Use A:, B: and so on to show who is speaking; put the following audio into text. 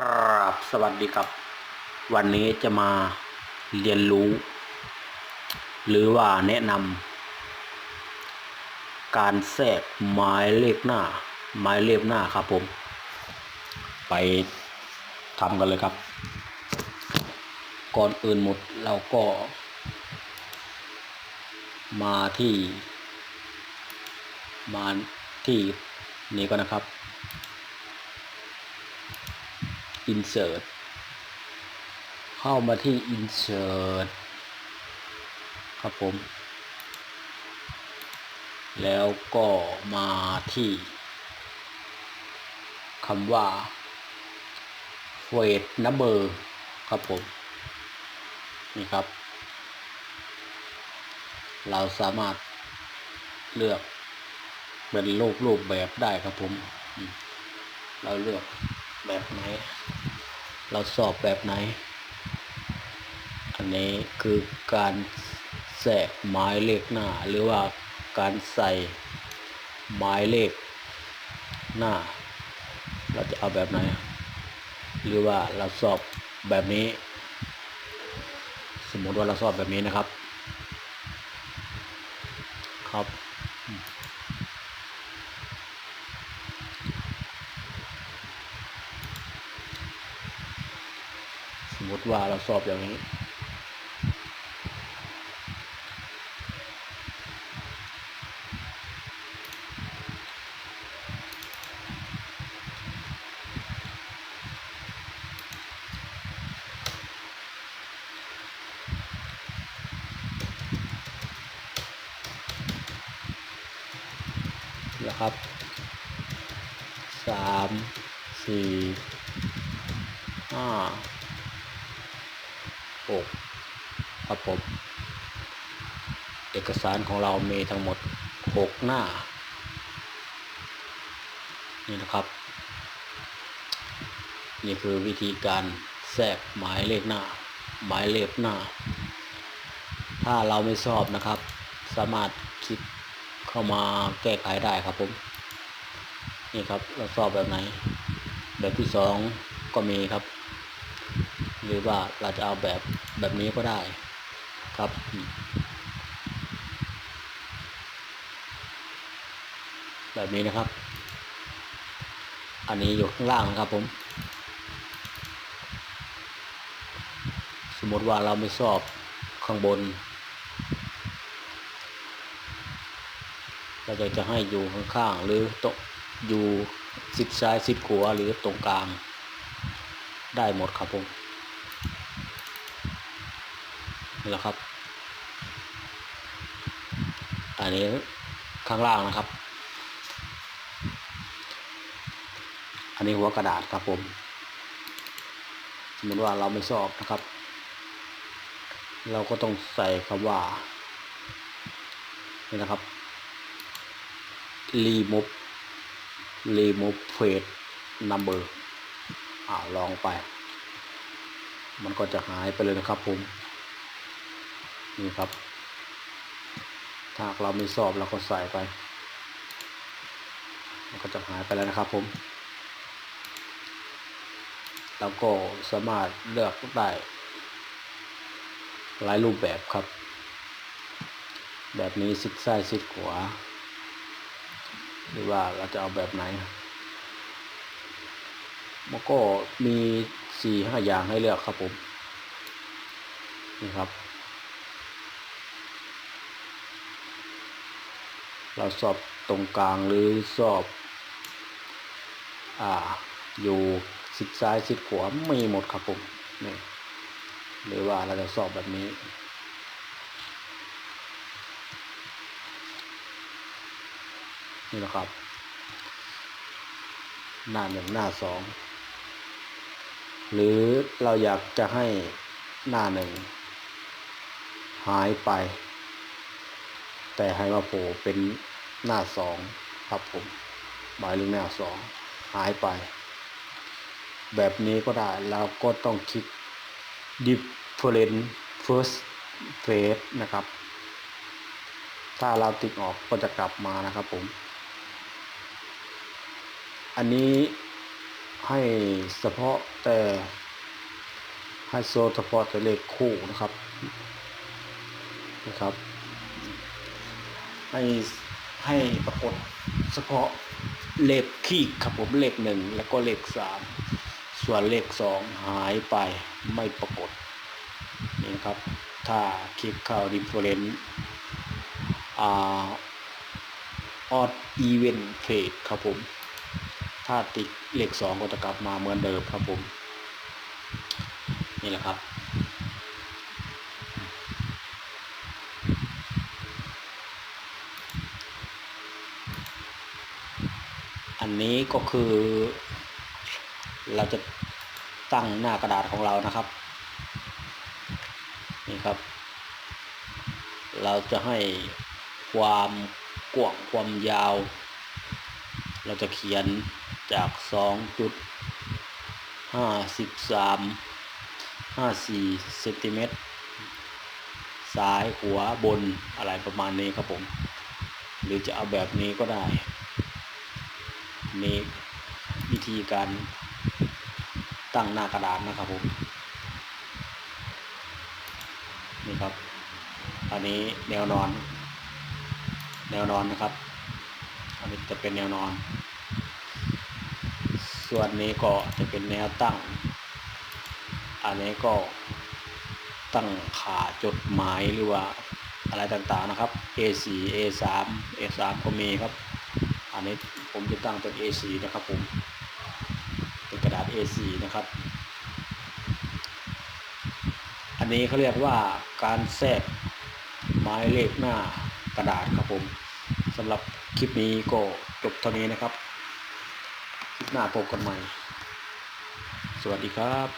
A: กราบสวัสดีครับ วันนี้จะมาเรียนรู้ หรือว่าแนะนำการแทรกหมายเลขหน้าหมายเลขหน้าครับผม ไปทำกันเลยครับ ก่อนอื่นหมดเราก็ มาที่ มาที่นี้ก็นะครับ insert เข้ามาที่ insert ครับผม แล้วก็มาที่คำว่า f r a d number ครับผม นี่ครับ เราสามารถเลือกเป็นรูปรูปแบบได้ครับผม เราเลือก แบบไหน เราสอบแบบไหน อันนี้คือการแทรกหมายเลขหน้า หรือว่าการใส่หมายเลขหน้า เราจะเอาแบบไหน หรือว่าเราสอบแบบนี้ สมมติว่าเราสอบแบบนี้นะครับ ครับอืมส มมติว่าเราสอบอย่างนี้ นะครับสามสี่ห้า หกครับผม เอกสารของเรามีทั้งหมดหกหน้า นี่นะครับ นี่คือวิธีการแทรกหมายเลขหน้า หมายเลขหน้า ถ้าเราไม่ชอบนะครับ สามารถคลิกเข้ามาแก้ไขได้ครับผม นี่ครับเราสอบแบบไหน แบบที่สองก็มีครับ หรือว่าเราจะเอาแบบแบบนี้ก็ได้ครับ แบบนี้นะครับ อันนี้อยู่ข้างล่างนะครับผม สมมติว่าเราไม่ชอบข้างบน เราจะจะให้อยู่ข้างๆหรือตรงอยู่สิบซ้ายสิบขวาหรือตรงกลาง ได้หมดครับผม นี่แหละครับ อันนี้ข้างล่างนะครับ อันนี้หัวกระดาษครับผม สมมติว่าเราไม่ชอบนะครับ เราก็ต้องใส่คำว่า นี่นะครับ remove remove page number อ่าลองไป มันก็จะหายไปเลยนะครับผม นี่ครับ ถ้าเราไม่ชอบเราก็ใส่ไป มันก็จะหายไปแล้วนะครับผมแล้วก็สามารถเลือกได้หลายรูปแบบครับ แบบนี้ซิดซ้ายซิดขวาหรือว่าเราจะเอาแบบไหนมันก็มีสี่ห้าอย่างให้เลือกครับผม นี่ครับ เราสอบตรงกลางหรือสอบอ่าอยู่ซิดซ้ายซิดขวาไมีหมดครับผมนี่หรือว่าเราจะสอบแบบนี้ นี่นะครับ หน้าหนึ่งหน้าสองหรือเราอยากจะให้หน้าหนึ่งหายไป แต่ให้มาโผล่เป็นหน้าสองครับผมหมายเลขหน้าสองหายไป แบบนี้ก็ได้เราก็ต้องคลิก different first page นะครับ ถ้าเราติ๊กออกก็จะกลับมานะครับผม อันนี้ให้เฉพาะแต่ให้โซเฉพาะแต่เลขคู่นะครับนะครับ ให้ให้ปรากฏเฉพาะเลขคีกครับผมเลขหนึ่งแล้วก็เลขสามส่วนเลขสองหายไปไม่ปรากฏนี่นะครับ ถ้าคลิกเข้าดิฟเฟอรนต์อ่าออดอีเวนต์เพจครับผม ถ้าติดเลขสองก็จะกลับมาเหมือนเดิมครับผม นี่แหละครับ นี้ก็คือ เราจะตั้งหน้ากระดาษของเรานะครับ นี่ครับ เราจะให้ความกว้างความยาว เราจะเขียนจากสองจุดห้าสิบสามห้าสี่เซนติเมตรซ้ายหัวบนอะไรประมาณนี้ครับผม หรือจะเอาแบบนี้ก็ได้ นี่วิธีการตั้งหน้ากระดานนะครับผม นี่ครับ อันนี้แนวนอน แนวนอนนะครับ อันนี้จะเป็นแนวนอน ส่วนนี้ก็จะเป็นแนวตั้ง อันนี้ก็ตั้งขาจดหมายหรือว่าอะไรต่างๆนะครับ A4 A3 A3 ก็มีครับ อันนี้ ผมจะตั้งเป็น A4 นะครับผมเป็นกระดาษ A4 นะครับ อันนี้เขาเรียกว่าการแทรกหมายเลขหน้ากระดาษครับผมสำหรับคลิปนี้ก็จบเท่านี้นะครับ คลิปหน้าพบกันใหม่ สวัสดีครับ